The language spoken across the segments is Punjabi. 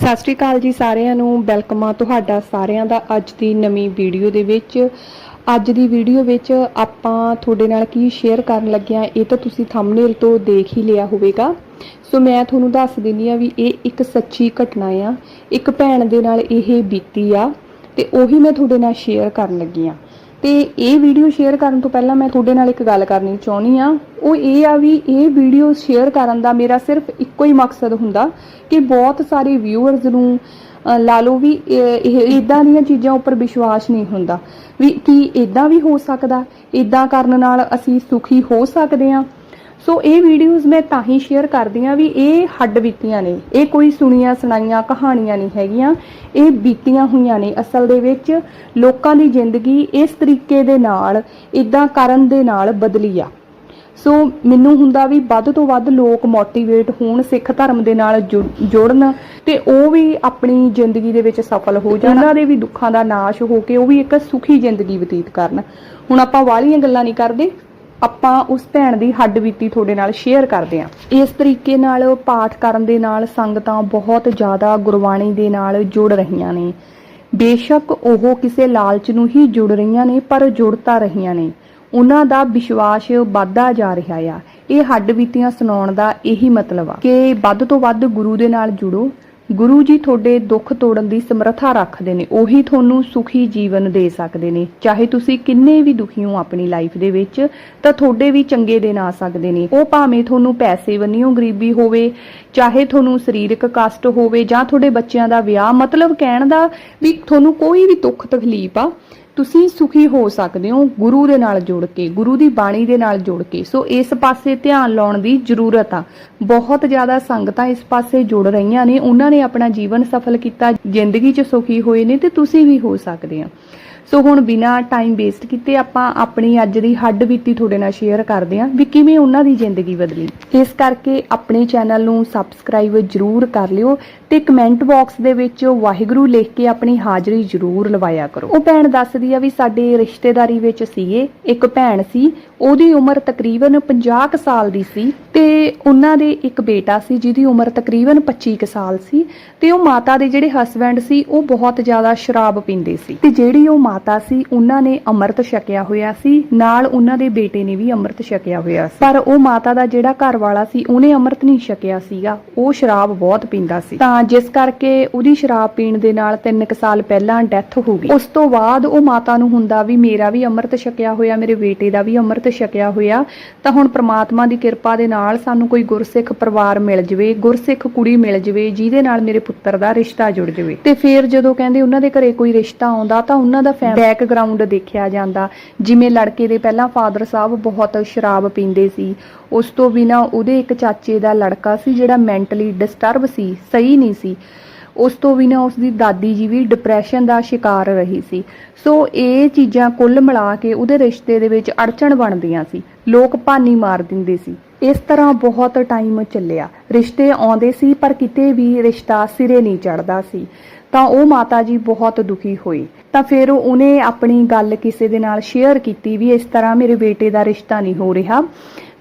ਸਤਿ ਸ਼੍ਰੀ ਅਕਾਲ ਜੀ ਸਾਰਿਆਂ ਨੂੰ। ਵੈਲਕਮ ਆ ਤੁਹਾਡਾ ਸਾਰਿਆਂ ਦਾ ਅੱਜ ਦੀ ਨਵੀਂ ਵੀਡੀਓ ਦੇ ਵਿੱਚ। ਅੱਜ ਦੀ ਵੀਡੀਓ ਵਿੱਚ ਆਪਾਂ ਤੁਹਾਡੇ ਨਾਲ ਕੀ ਸ਼ੇਅਰ ਕਰਨ ਲੱਗੇ ਆ ਇਹ ਤਾਂ ਤੁਸੀਂ ਥੰਬਨੇਲ ਤੋਂ ਦੇਖ ਹੀ ਲਿਆ ਹੋਵੇਗਾ। ਸੋ ਮੈਂ ਤੁਹਾਨੂੰ ਦੱਸ ਦਿੰਦੀ ਆ ਵੀ ਇਹ ਇੱਕ ਸੱਚੀ ਘਟਨਾ ਆ। ਇੱਕ ਭੈਣ ਦੇ ਨਾਲ ਇਹ ਬੀਤੀ ਆ ਤੇ ਉਹੀ ਮੈਂ ਤੁਹਾਡੇ ਨਾਲ ਸ਼ੇਅਰ ਕਰਨ ਲੱਗੀ ਆ ਤੇ ਇਹ ਵੀਡੀਓ ਸ਼ੇਅਰ ਕਰਨ ਤੋਂ ਪਹਿਲਾਂ ਮੈਂ ਤੁਹਾਡੇ ਨਾਲ ਇੱਕ ਗੱਲ ਕਰਨੀ ਚਾਹੁੰਦੀ ਆ ਉਹ ਇਹ ਆ ਵੀ ਇਹ ਵੀਡੀਓ ਸ਼ੇਅਰ ਕਰਨ ਦਾ ਮੇਰਾ ਸਿਰਫ ਇੱਕੋ ਹੀ ਮਕਸਦ ਹੁੰਦਾ ਕਿ ਬਹੁਤ ਸਾਰੇ ਵਿਊਅਰਸ ਨੂੰ ਲਾ ਲਓ ਵੀ, ਇਹ ਇਦਾਂ ਦੀਆਂ ਚੀਜ਼ਾਂ ਉੱਪਰ ਵਿਸ਼ਵਾਸ ਨਹੀਂ ਹੁੰਦਾ ਵੀ ਕੀ ਇਦਾਂ ਵੀ ਹੋ ਸਕਦਾ। ਇਦਾਂ ਕਰਨ ਨਾਲ ਅਸੀਂ ਸੁਖੀ ਹੋ ਸਕਦੇ ਆ ਸੋ ਇਹ ਵੀਡੀਓਜ਼ ਮੈਂ ਤਾਂ ਹੀ ਸ਼ੇਅਰ ਕਰਦੀ ਆ ਵੀ ਇਹ ਹੱਡ ਬੀਤੀਆਂ ਨੇ। ਇਹ ਕੋਈ ਸੁਣੀਆਂ, ਸੁਣਾਈਆਂ, ਕਹਾਣੀਆਂ ਨਹੀਂ ਹੈਗੀਆਂ। ਇਹ ਬੀਤੀਆਂ ਹੋਈਆਂ ਨੇ ਅਸਲ ਦੇ ਵਿੱਚ। ਲੋਕਾਂ ਦੀ ਜ਼ਿੰਦਗੀ ਇਸ ਤਰੀਕੇ ਦੇ ਨਾਲ ਇਦਾਂ ਕਰਨ ਦੇ ਨਾਲ ਬਦਲੀ ਆ। ਸੋ ਮੈਨੂੰ ਹੁੰਦਾ ਵੀ ਵੱਧ ਤੋਂ ਵੱਧ ਲੋਕ ਮੋਟੀਵੇਟ ਹੋਣ, ਸਿੱਖ ਧਰਮ ਦੇ ਨਾਲ ਜੁੜ- ਜੁੜਨ ਤੇ ਉਹ ਵੀ ਆਪਣੀ ਜ਼ਿੰਦਗੀ ਦੇ ਵਿੱਚ ਸਫਲ ਹੋ ਜਾਣ। ਉਹਨਾਂ ਦੇ ਵੀ ਦੁੱਖਾਂ ਦਾ ਨਾਸ਼ ਹੋ ਕੇ ਉਹ ਵੀ ਇੱਕ ਸੁਖੀ ਜ਼ਿੰਦਗੀ ਬਤੀਤ ਕਰਨ। ਹੁਣ ਆਪਾਂ ਵਾਲੀਆਂ ਗੱਲਾਂ ਨਹੀਂ ਕਰਦੇ। ਆਪਾਂ ਉਸ ਭੈਣ ਦੀ ਹੱਡ ਬੀਤੀ ਤੁਹਾਡੇ ਨਾਲ ਸ਼ੇਅਰ ਕਰਦੇ ਹਾਂ। ਇਸ ਤਰੀਕੇ ਨਾਲ ਪਾਠ ਕਰਨ ਦੇ ਨਾਲ ਸੰਗਤਾਂ ਬਹੁਤ ਜ਼ਿਆਦਾ ਗੁਰਬਾਣੀ ਦੇ ਨਾਲ ਜੁੜ ਰਹੀਆਂ ਨੇ। ਬੇਸ਼ੱਕ ਉਹ ਕਿਸੇ ਲਾਲਚ ਨੂੰ ਹੀ ਜੁੜ ਰਹੀਆਂ ਨੇ, ਪਰ ਜੁੜਤਾ ਰਹੀਆਂ ਨੇ। ਉਹਨਾਂ ਦਾ ਵਿਸ਼ਵਾਸ ਵੱਧਦਾ ਜਾ ਰਿਹਾ ਆ। ਇਹ ਹੱਡ ਬੀਤੀਆਂ ਸੁਣਾਉਣ ਦਾ ਇਹੀ ਮਤਲਬ ਆ ਕਿ ਵੱਧ ਤੋਂ ਵੱਧ ਗੁਰੂ ਦੇ ਨਾਲ ਜੁੜੋ। ਗੁਰੂ ਜੀ ਤੁਹਾਡੇ ਦੁੱਖ ਤੋੜਨ ਦੀ ਸਮਰੱਥਾ ਰੱਖਦੇ ਨੇ, ਉਹੀ ਤੁਹਾਨੂੰ ਸੁਖੀ ਜੀਵਨ ਦੇ ਸਕਦੇ ਨੇ। ਚਾਹੇ ਤੁਸੀਂ ਕਿੰਨੇ ਵੀ ਦੁਖੀ ਹੋ ਆਪਣੀ ਲਾਈਫ ਦੇ ਵਿੱਚ, ਤਾਂ ਤੁਹਾਡੇ ਵੀ ਚੰਗੇ ਦਿਨ ਆ ਸਕਦੇ ਨੇ। ਉਹ ਭਾਵੇਂ ਤੁਹਾਨੂੰ ਪੈਸੇ ਵੰਨਿਓ ਗਰੀਬੀ ਹੋਵੇ, ਚਾਹੇ ਤੁਹਾਨੂੰ ਸਰੀਰਕ ਕਸ਼ਟ ਹੋਵੇ, ਜਾਂ ਤੁਹਾਡੇ ਬੱਚਿਆਂ ਦਾ ਵਿਆਹ, ਮਤਲਬ ਕਹਿਣ ਦਾ ਵੀ ਤੁਹਾਨੂੰ ਕੋਈ ਵੀ ਦੁੱਖ ਤਕਲੀਫ ਆ ਤੁਸੀਂ ਸੁਖੀ ਹੋ ਸਕਦੇ ਹੋ ਗੁਰੂ ਦੇ ਨਾਲ ਜੁੜ ਕੇ, ਗੁਰੂ ਦੀ ਬਾਣੀ ਦੇ ਨਾਲ ਜੁੜ ਕੇ। ਸੋ ਇਸ ਪਾਸੇ ਧਿਆਨ ਲਾਉਣ ਦੀ ਜ਼ਰੂਰਤ ਆ। ਬਹੁਤ ਜ਼ਿਆਦਾ ਸੰਗਤਾਂ ਇਸ ਪਾਸੇ ਜੁੜ ਰਹੀਆਂ ਨੇ। ਉਹਨਾਂ ਨੇ ਆਪਣਾ ਜੀਵਨ ਸਫਲ ਕੀਤਾ, ਜ਼ਿੰਦਗੀ 'ਚ ਸੁਖੀ ਹੋਏ ਨੇ ਤੇ ਤੁਸੀਂ ਵੀ ਹੋ ਸਕਦੇ ਆ। ਸੋ ਹੁਣ ਬਿਨਾ ਟਾਈਮ ਵੇਸਟ ਕੀਤੇ ਆਪਾਂ ਆਪਣੀ ਅੱਜ ਦੀ ਹੱਡ ਬੀਤੀ ਤੁਹਾਡੇ ਨਾਲ ਸ਼ੇਅਰ ਕਰਦੇ ਹਾਂ ਵੀ ਕਿਵੇਂ ਉਹਨਾਂ ਦੀ ਜ਼ਿੰਦਗੀ ਬਦਲੀ। ਇਸ ਕਰਕੇ ਆਪਣੇ ਚੈਨਲ ਨੂੰ ਸਬਸਕ੍ਰਾਈਬ ਜਰੂਰ ਕਰ ਲਿਓ ਤੇ ਕਮੈਂਟ ਬਾਕਸ ਦੇ ਵਿੱਚ ਵਾਹਿਗੁਰੂ ਲਿਖ ਕੇ ਆਪਣੀ ਹਾਜ਼ਰੀ ਜਰੂਰ ਲਵਾਇਆ ਕਰੋ। ਉਹ ਭੈਣ ਦੱਸਦੀ ਆ ਵੀ ਸਾਡੇ ਰਿਸ਼ਤੇਦਾਰੀ ਵਿੱਚ ਸੀਗੇ, ਇੱਕ ਭੈਣ ਸੀ, ਉਹਦੀ ਉਮਰ ਤਕਰੀਬਨ 50 ਸਾਲ ਦੀ ਸੀ ਤੇ ਉਹਨਾਂ ਦੇ ਇੱਕ ਬੇਟਾ ਸੀ ਜਿਹਦੀ ਉਮਰ ਤਕਰੀਬਨ 25 ਸਾਲ ਸੀ ਤੇ ਉਹ ਮਾਤਾ ਦੇ ਜਿਹੜੇ ਹਸਬੰਡ ਸੀ, ਉਹ ਬਹੁਤ ਜ਼ਿਆਦਾ ਸ਼ਰਾਬ ਪੀਂਦੇ ਸੀ। ਤੇ ਜਿਹੜੀ ਉਹ ਮਾਤਾ ਸੀ, ਉਹਨਾਂ ਨੇ ਅੰਮ੍ਰਿਤ ਛਕਿਆ ਹੋਇਆ ਸੀ, ਨਾਲ ਉਹਨਾਂ ਦੇ ਬੇਟੇ ਨੇ ਵੀ ਅੰਮ੍ਰਿਤ ਛਕਿਆ ਹੋਇਆ ਸੀ। ਪਰ ਉਹ ਮਾਤਾ ਦਾ ਜਿਹੜਾ ਘਰ ਵਾਲਾ ਸੀ, ਉਹਨੇ ਅੰਮ੍ਰਿਤ ਨਹੀਂ ਛਕਿਆ ਸੀਗਾ, ਉਹ ਸ਼ਰਾਬ ਬਹੁਤ ਪੀਂਦਾ ਸੀ। ਤਾਂ ਜਿਸ ਕਰਕੇ ਉਹਦੀ ਸ਼ਰਾਬ ਪੀਣ ਦੇ ਨਾਲ 3 ਸਾਲ ਪਹਿਲਾਂ ਡੈਥ ਹੋ ਗਈ। ਉਸ ਤੋਂ ਬਾਅਦ ਉਹ ਮਾਤਾ ਨੂੰ ਹੁੰਦਾ ਵੀ ਮੇਰਾ ਵੀ ਅੰਮ੍ਰਿਤ ਛਕਿਆ ਹੋਇਆ, ਮੇਰੇ ਬੇਟੇ ਦਾ ਵੀ ਅੰਮ੍ਰਿਤ ਛਕਿਆ ਹੋਇਆ, ਤਾਂ ਹੁਣ ਪ੍ਰਮਾਤਮਾ ਦੀ ਕਿਰਪਾ ਦੇ ਨਾਲ ਸਾਨੂੰ ਕੋਈ ਗੁਰਸਿੱਖ ਪਰਿਵਾਰ ਮਿਲ ਜਵੇ, ਗੁਰਸਿੱਖ ਕੁੜੀ ਮਿਲ ਜਵੇ, ਜਿਹਦੇ ਨਾਲ ਮੇਰੇ ਪੁੱਤਰ ਦਾ ਰਿਸ਼ਤਾ ਜੁੜ ਜਵੇ। ਤੇ ਫਿਰ ਜਦੋਂ ਕਹਿੰਦੇ ਉਹਨਾਂ ਦੇ ਘਰੇ ਕੋਈ ਰਿਸ਼ਤਾ ਆਉਂਦਾ, ਤਾਂ ਉਹਨਾਂ ਦਾ ਬੈਕਗ੍ਰਾਉਂਡ ਦੇਖਿਆ ਜਾਂਦਾ। ਜਿਵੇਂ ਲੜਕੇ ਦੇ ਪਹਿਲਾਂ ਫਾਦਰ ਸਾਹਿਬ ਬਹੁਤ ਸ਼ਰਾਬ ਪੀਂਦੇ ਸੀ ਉਸ ਤੋਂ ਬਿਨਾ ਉਹਦੇ ਇੱਕ ਚਾਚੇ ਦਾ ਲੜਕਾ ਸੀ ਜਿਹੜਾ ਮੈਂਟਲੀ ਡਿਸਟਰਬ ਸੀ, ਸਹੀ ਨਹੀਂ ਸੀ। ਉਸ ਤੋਂ ਬਿਨਾ ਉਸ ਦੀ ਦਾਦੀ ਜੀ ਵੀ ਡਿਪਰੈਸ਼ਨ ਦਾ ਸ਼ਿਕਾਰ ਰਹੀ ਸੀ। ਸੋ ਇਹ ਚੀਜ਼ਾਂ ਕੁੱਲ ਮਿਲਾ ਕੇ ਉਹਦੇ ਰਿਸ਼ਤੇ ਦੇ ਵਿੱਚ ਅੜਚਣ ਬਣਦੀਆਂ ਸੀ। ਲੋਕ ਭਾਨੀ ਮਾਰ ਦਿੰਦੇ ਸੀ। ਇਸ ਤਰ੍ਹਾਂ ਬਹੁਤ ਟਾਈਮ ਚੱਲਿਆ। ਰਿਸ਼ਤੇ ਆਉਂਦੇ ਸੀ ਪਰ ਕਿਤੇ ਵੀ ਰਿਸ਼ਤਾ ਸਿਰੇ ਨਹੀਂ ਚੜਦਾ ਸੀ। ਤਾਂ ਉਹ ਮਾਤਾ ਜੀ ਬਹੁਤ ਦੁਖੀ ਹੋਈ। ਤਾਂ ਫਿਰ ਉਹਨੇ ਆਪਣੀ ਗੱਲ ਕਿਸੇ ਦੇ ਨਾਲ ਸ਼ੇਅਰ ਕੀਤੀ ਵੀ ਇਸ ਤਰ੍ਹਾਂ ਮੇਰੇ ਬੇਟੇ ਦਾ ਰਿਸ਼ਤਾ ਨਹੀਂ ਹੋ ਰਿਹਾ।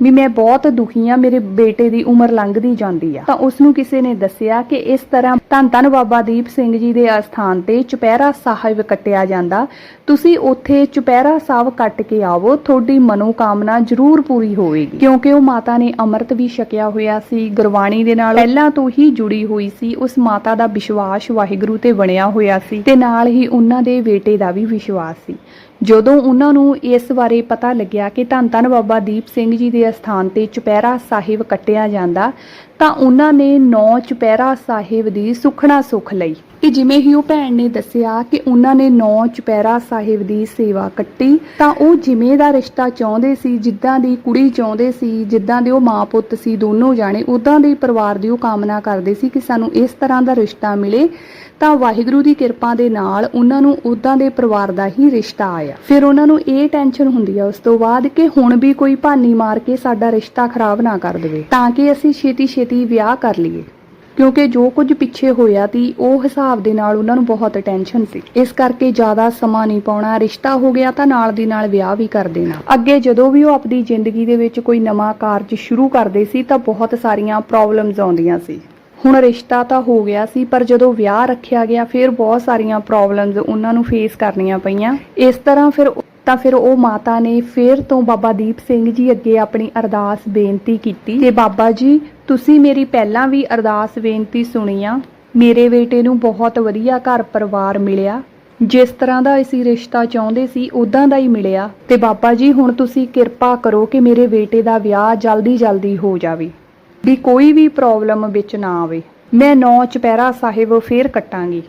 ਵੀ ਮੈਂ ਬਹੁਤ ਦੁਖੀ ਆ ਮੇਰੇ ਬੇਟੇ ਦੀ ਉਮਰ ਲੰਘਦੀ ਜਾਂਦੀ ਆ। ਤਾਂ ਉਸ ਨੂੰ ਕਿਸੇ ਨੇ ਦੱਸਿਆ ਕਿ ਇਸ ਤਰ੍ਹਾਂ ਧੰਨ ਧੰਨ ਬਾਬਾ ਦੀਪ ਸਿੰਘ ਜੀ ਦੇ ਅਸਥਾਨ ਤੇ ਚੁਪਹਿਰਾ ਸਾਹਿਬ ਕੱਟਿਆ ਜਾਂਦਾ। ਤੁਸੀਂ ਉੱਥੇ ਚੁਪਹਿਰਾ ਸਾਹਿਬ ਕੱਟ ਕੇ ਆਵੋ, ਤੁਹਾਡੀ ਮਨੋਕਾਮਨਾ ਜ਼ਰੂਰ ਪੂਰੀ ਹੋਵੇਗੀ। ਕਿਉਂਕਿ ਉਹ ਮਾਤਾ ਨੇ ਅੰਮ੍ਰਿਤ ਵੀ ਛਕਿਆ ਹੋਇਆ ਸੀ, ਗੁਰਬਾਣੀ ਦੇ ਨਾਲ ਪਹਿਲਾਂ ਤੋਂ ਹੀ ਜੁੜੀ ਹੋਈ ਸੀ, ਉਸ ਮਾਤਾ ਦਾ ਵਿਸ਼ਵਾਸ ਵਾਹਿਗੁਰੂ ਤੇ ਬਣਿਆ ਹੋਇਆ ਸੀ ਤੇ ਨਾਲ ਹੀ ਉਹਨਾਂ ਦੇ ਬੇਟੇ ਦਾ ਵੀ ਵਿਸ਼ਵਾਸ ਸੀ। ਜਦੋਂ ਉਹਨਾਂ ਨੂੰ ਇਸ ਬਾਰੇ ਪਤਾ ਲੱਗਿਆ ਕਿ ਧੰਨ ਧੰਨ ਬਾਬਾ ਦੀਪ ਸਿੰਘ ਜੀ ਦੇ ਅਸਥਾਨ ਤੇ ਚੁਪਹਿਰਾ ਸਾਹਿਬ ਕੱਟਿਆ ਜਾਂਦਾ ਤਾਂ ਉਹਨਾਂ ਨੇ ਨੌ ਚੁਪਹਿਰਾ ਸਾਹਿਬ ਦੀ ਸੁਖਣਾ ਸੁਖ ਲਈ। ਕਿ ਜਿਵੇਂ ਹੀ ਉਹ ਭੈਣ ਨੇ ਦੱਸਿਆ ਕਿ ਉਹਨਾਂ ਨੇ ਨੌ ਚੁਪਹਿਰਾ ਸਾਹਿਬ ਦੀ ਸੇਵਾ ਕੱਟੀ, ਤਾਂ ਉਹ ਜਿਵੇਂ ਦਾ ਰਿਸ਼ਤਾ ਚਾਹੁੰਦੇ ਸੀ, ਜਿੱਦਾਂ ਦੀ ਕੁੜੀ ਚਾਹੁੰਦੇ ਸੀ, ਜਿੱਦਾਂ ਦੇ ਉਹ ਮਾਂ ਪੁੱਤ ਸੀ, ਦੋਨੋਂ ਜਾਣੇ ਉਦਾਂ ਦੇ ਪਰਿਵਾਰ ਦੀ ਉਹ ਕਾਮਨਾ ਕਰਦੇ ਸੀ ਕਿ ਸਾਨੂੰ ਇਸ ਤਰ੍ਹਾਂ ਦਾ ਰਿਸ਼ਤਾ ਮਿਲੇ, ਤਾਂ ਵਾਹਿਗੁਰੂ ਦੀ ਕਿਰਪਾ ਦੇ ਨਾਲ ਉਹਨਾਂ ਨੂੰ ਉਦਾਂ ਦੇ ਪਰਿਵਾਰ ਦਾ ਹੀ ਰਿਸ਼ਤਾ ਆਇਆ। ਫਿਰ ਉਹਨਾਂ ਨੂੰ ਇਹ ਟੈਨਸ਼ਨ ਹੁੰਦੀ ਆ ਉਸ ਤੋਂ ਬਾਅਦ ਕਿ ਹੁਣ ਵੀ ਕੋਈ ਭਾਨੀ ਮਾਰ ਕੇ ਸਾਡਾ ਰਿਸ਼ਤਾ ਖਰਾਬ ਨਾ ਕਰ ਦੇਵੇ, ਤਾਂ ਕਿ ਅਸੀਂ ਛੇਤੀ ਛੇਤੀ ਵਿਆਹ ਕਰ ਲਈਏ। ਕਿਉਂਕਿ ਜੋ ਕੁਝ ਪਿੱਛੇ ਹੋਇਆ ਤੀ ਉਹ ਹਿਸਾਬ ਦੇ ਨਾਲ ਉਹਨਾਂ ਨੂੰ ਬਹੁਤ ਟੈਨਸ਼ਨ ਸੀ। ਇਸ ਕਰਕੇ ਜ਼ਿਆਦਾ ਸਮਾਂ ਨਹੀਂ ਪਾਉਣਾ, ਰਿਸ਼ਤਾ ਹੋ ਗਿਆ ਤਾਂ ਨਾਲ ਦੀ ਨਾਲ ਵਿਆਹ ਵੀ ਕਰ ਦੇਣਾ। ਅੱਗੇ ਜਦੋਂ ਵੀ ਉਹ ਆਪਣੀ ਜ਼ਿੰਦਗੀ ਦੇ ਵਿੱਚ ਕੋਈ ਨਵਾਂ ਕਾਰਜ ਸ਼ੁਰੂ ਕਰਦੇ ਸੀ, ਤਾਂ ਬਹੁਤ ਸਾਰੀਆਂ ਪ੍ਰੋਬਲਮਸ ਆਉਂਦੀਆਂ ਸੀ। ਹੁਣ ਰਿਸ਼ਤਾ ਤਾਂ ਹੋ ਗਿਆ ਸੀ, ਪਰ ਜਦੋਂ ਵਿਆਹ ਰੱਖਿਆ ਗਿਆ, ਫਿਰ ਬਹੁਤ ਸਾਰੀਆਂ ਪ੍ਰੋਬਲਮਸ ਉਹਨਾਂ ਨੂੰ ਫੇਸ ਕਰਨੀਆਂ ਪਈਆਂ। ਇਸ ਤਰ੍ਹਾਂ ਫਿਰ ਤਾਂ ਫਿਰ ਉਹ ਮਾਤਾ ਨੇ ਫਿਰ ਤੋਂ ਬਾਬਾ ਦੀਪ ਸਿੰਘ ਜੀ ਅੱਗੇ ਆਪਣੀ ਅਰਦਾਸ ਬੇਨਤੀ ਕੀਤੀ ਕਿ ਬਾਬਾ ਜੀ, ਤੁਸੀਂ ਮੇਰੀ ਪਹਿਲਾਂ ਵੀ ਅਰਦਾਸ ਬੇਨਤੀ ਸੁਣੀ ਆ। ਮੇਰੇ ਬੇਟੇ ਨੂੰ ਬਹੁਤ ਵਧੀਆ ਘਰ ਪਰਿਵਾਰ ਮਿਲਿਆ। ਜਿਸ ਤਰ੍ਹਾਂ ਦਾ ਅਸੀਂ ਰਿਸ਼ਤਾ ਚਾਹੁੰਦੇ ਸੀ ਉਦਾਂ ਦਾ ਹੀ ਮਿਲਿਆ। ਤੇ ਬਾਬਾ ਜੀ, ਹੁਣ ਤੁਸੀਂ ਕਿਰਪਾ ਕਰੋ ਕਿ ਮੇਰੇ ਬੇਟੇ ਦਾ ਵਿਆਹ ਜਲਦੀ ਜਲਦੀ ਹੋ ਜਾਵੇ, ਵੀ ਕੋਈ ਵੀ ਪ੍ਰੋਬਲਮ ਵਿੱਚ ਨਾ ਆਵੇ। ਮੈਂ ਨੌ ਚੁਪਹਿਰਾ ਸਾਹਿਬ ਫੇਰ ਕੱਟਾਂਗੀ।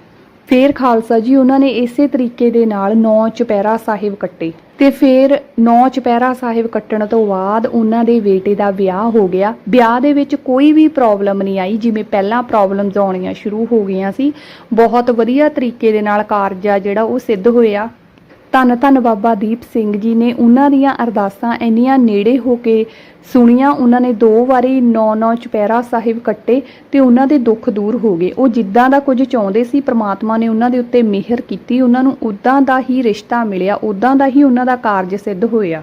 ਫੇਰ ਖਾਲਸਾ ਜੀ, ਉਹਨਾਂ ਨੇ ਇਸੇ ਤਰੀਕੇ ਦੇ ਨਾਲ ਨੌ ਚੁਪਹਿਰਾ ਸਾਹਿਬ ਕੱਟੇ। ਤੇ ਫਿਰ ਨੌ ਚੁਪਹਿਰਾ ਸਾਹਿਬ ਕੱਟਣ ਤੋਂ ਬਾਅਦ ਉਹਨਾਂ ਦੇ ਬੇਟੇ ਦਾ ਵਿਆਹ ਹੋ ਗਿਆ। ਵਿਆਹ ਦੇ ਵਿੱਚ ਕੋਈ ਵੀ ਪ੍ਰੋਬਲਮ ਨਹੀਂ ਆਈ, ਜਿਵੇਂ ਪਹਿਲਾਂ ਪ੍ਰੋਬਲਮਸ ਆਉਣੀਆਂ ਸ਼ੁਰੂ ਹੋ ਗਈਆਂ ਸੀ। ਬਹੁਤ ਵਧੀਆ ਤਰੀਕੇ ਦੇ ਨਾਲ ਕਾਰਜ ਆ ਜਿਹੜਾ ਉਹ ਸਿੱਧ ਹੋਇਆ। ਧੰਨ ਧੰਨ ਬਾਬਾ ਦੀਪ ਸਿੰਘ ਜੀ ਨੇ ਉਹਨਾਂ ਦੀਆਂ ਅਰਦਾਸਾਂ ਇੰਨੀਆਂ ਨੇੜੇ ਹੋ ਕੇ ਸੁਣੀਆਂ, ਉਹਨਾਂ ਨੇ ਦੋ ਵਾਰੀ ਨੌ ਨੌ ਚੁਪਹਿਰਾ ਸਾਹਿਬ ਕੱਟੇ ਤੇ ਉਹਨਾਂ ਦੇ ਦੁੱਖ ਦੂਰ ਹੋ ਗਏ। ਉਹ ਜਿੱਦਾਂ ਦਾ ਕੁਝ ਚਾਹੁੰਦੇ ਸੀ, ਪ੍ਰਮਾਤਮਾ ਨੇ ਉਹਨਾਂ ਦੇ ਉੱਤੇ ਮਿਹਰ ਕੀਤੀ, ਉਹਨਾਂ ਨੂੰ ਉਦਾਂ ਦਾ ਹੀ ਰਿਸ਼ਤਾ ਮਿਲਿਆ ਉਦਾਂ ਦਾ ਹੀ ਉਹਨਾਂ ਦਾ ਕਾਰਜ ਸਿੱਧ ਹੋਇਆ।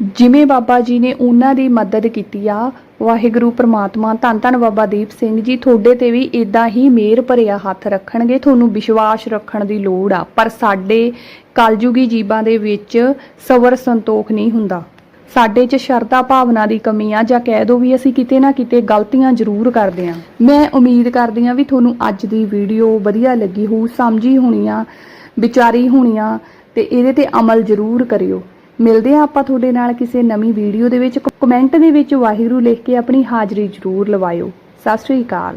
ਜਿਵੇਂ ਬਾਬਾ ਜੀ ਨੇ ਉਹਨਾਂ ਦੀ ਮਦਦ ਕੀਤੀ ਆ, ਵਾਹਿਗੁਰੂ ਪ੍ਰਮਾਤਮਾ, ਧੰਨ ਧੰਨ ਬਾਬਾ ਦੀਪ ਸਿੰਘ ਜੀ, ਤੁਹਾਡੇ ਤੇ ਵੀ ਇਦਾਂ ਹੀ ਮਿਹਰ ਭਰਿਆ ਹੱਥ ਰੱਖਣਗੇ, ਤੁਹਾਨੂੰ ਵਿਸ਼ਵਾਸ ਰੱਖਣ ਦੀ ਲੋੜ ਆ। ਪਰ ਸਾਡੇ ਕਲਯੁਗੀ ਜੀਵਾਂ ਦੇ ਵਿੱਚ ਸਬਰ ਸੰਤੋਖ ਨਹੀਂ ਹੁੰਦਾ। ਸਾਡੇ 'ਚ ਸ਼ਰਧਾ ਭਾਵਨਾ ਦੀ ਕਮੀ ਆ, ਜਾਂ ਕਹਿ ਦੋ ਵੀ ਅਸੀਂ ਕਿਤੇ ਨਾ ਕਿਤੇ ਗਲਤੀਆਂ ਜ਼ਰੂਰ ਕਰਦੇ ਆ। ਮੈਂ ਉਮੀਦ ਕਰਦੀ ਆ ਵੀ ਤੁਹਾਨੂੰ ਅੱਜ ਦੀ ਵੀਡੀਓ ਵਧੀਆ ਲੱਗੀ ਹੋਊ, ਸਮਝੀ ਹੋਣੀ ਆ, ਵਿਚਾਰੀ ਹੋਣੀ ਆ, ਤੇ ਇਹਦੇ ਤੇ ਅਮਲ ਜ਼ਰੂਰ ਕਰਿਓ। ਮਿਲਦੇ ਆ ਆਪਾਂ ਤੁਹਾਡੇ ਨਾਲ ਕਿਸੇ ਨਵੀਂ ਵੀਡੀਓ ਦੇ ਵਿੱਚ। ਕਮੈਂਟ ਦੇ ਵਿੱਚ ਵਾਹਿਗੁਰੂ ਲਿਖ ਕੇ ਆਪਣੀ ਹਾਜ਼ਰੀ ਜ਼ਰੂਰ ਲਵਾਇਓ। ਸਤਿ ਸ੍ਰੀ ਅਕਾਲ।